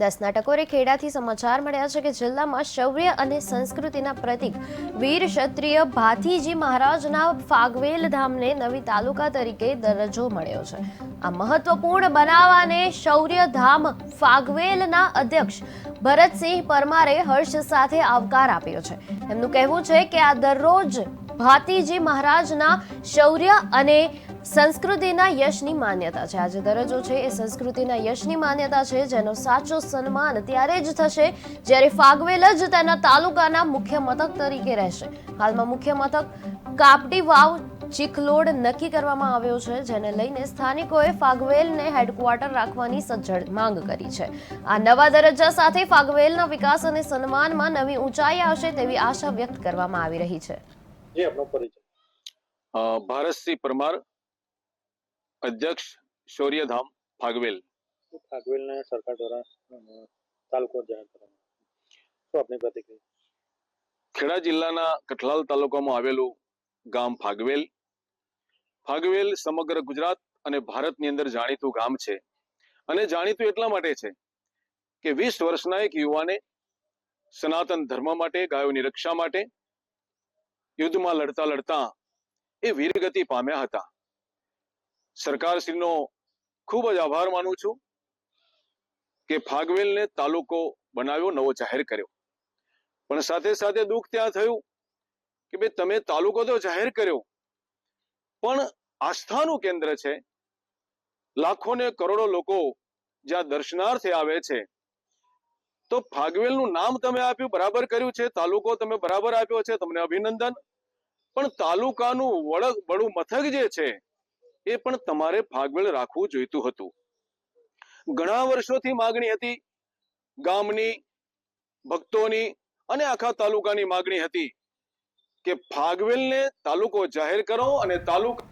દસના ટકોરે ખેડાથી સમાચાર મળ્યા છે કે જિલ્લામાં શૌર્ય અને સંસ્કૃતિના પ્રતીક વીર ક્ષત્રિય ભાથીજી મહારાજના ફાગવેલ ધામને નવી તાલુકા તરીકે દરજ્જો મળ્યો છે. આ મહત્વપૂર્ણ બનાવવાને શૌર્ય ધામ ફાગવેલના અધ્યક્ષ ભરતસિંહ પરમારે હર્ષ સાથે આવકાર આપ્યો છે. એમનું કહેવું છે કે આ દરરોજ ભાતીજી મહારાજના શૌર્ય અને સંસ્કૃતિના યશની માન્યતા છે. આજે દરજ્જો છે એ સંસ્કૃતિના યશની માન્યતા છે જેનો સાચો સન્માન ત્યારે જ થશે જ્યારે ફાગવેલ જ તેના તાલુકાના મુખ્ય મથક તરીકે રહેશે. હાલમાં મુખ્ય મથક કાપડી વાવ ચીખલોડ નક્કી કરવામાં આવ્યો છે જેને લઈને સ્થાનિકોએ ફાગવેલને હેડક્વાર્ટર રાખવાની સજ્જડ માંગ કરી છે. આ નવા દરજ્જા સાથે ફાગવેલના વિકાસ અને સન્માનમાં નવી ઊંચાઈ આવશે તેવી આશા વ્યક્ત કરવામાં આવી રહી છે. જી આપનો પરિચય. અ, ભારતસિંહ પરમાર અધ્યક્ષ શૌર્યધામ ફાગવેલ. ફાગવેલને સરકાર દ્વારા તાલુકો જાહેર કરવામાં શું આપની પ્રતિક્રિયા? ખેડા જિલ્લાના કઠલાલ તાલુકામાં આવેલું ગામ ફાગવેલ. ફાગવેલ સમગ્ર ગુજરાત અને ભારતની અંદર જાણીતું ગામ છે. અને જાણીતું એટલા માટે છે કે વીસ વર્ષના એક યુવાને સનાતન ધર્મ માટે ગાયોની રક્ષા માટે યુદ્ધમાં લડતા લડતા એ વીરગતિ પામ્યા હતા. સરકારશ્રીનો ખૂબ જ આભાર માનું છું કે ફાગવેલને તાલુકો બનાવ્યો, નવો જાહેર કર્યો. પણ સાથે સાથે દુઃખ ત્યાં થયું કે ભાઈ તમે તાલુકો તો જાહેર કર્યો, પણ આસ્થાનું કેન્દ્ર છે. લાખો ને કરોડો લોકો જ્યાં દર્શનાર્થે આવે છે, તો ફાગવેલનું નામ તમે આપ્યું, બરાબર કર્યું છે. તાલુકો તમે બરાબર આપ્યો છે, તમને અભિનંદન. પણ તાલુકાનું વડ મથક જે છે એ પણ તમારે ભાગવેળ રાખવું જોઈતું હતું. ઘણા વર્ષોથી માગણી હતી, ગામની ભક્તોની અને આખા તાલુકાની માગણી હતી કે ફાગવેલને તાલુકો જાહેર કરો અને તાલુકા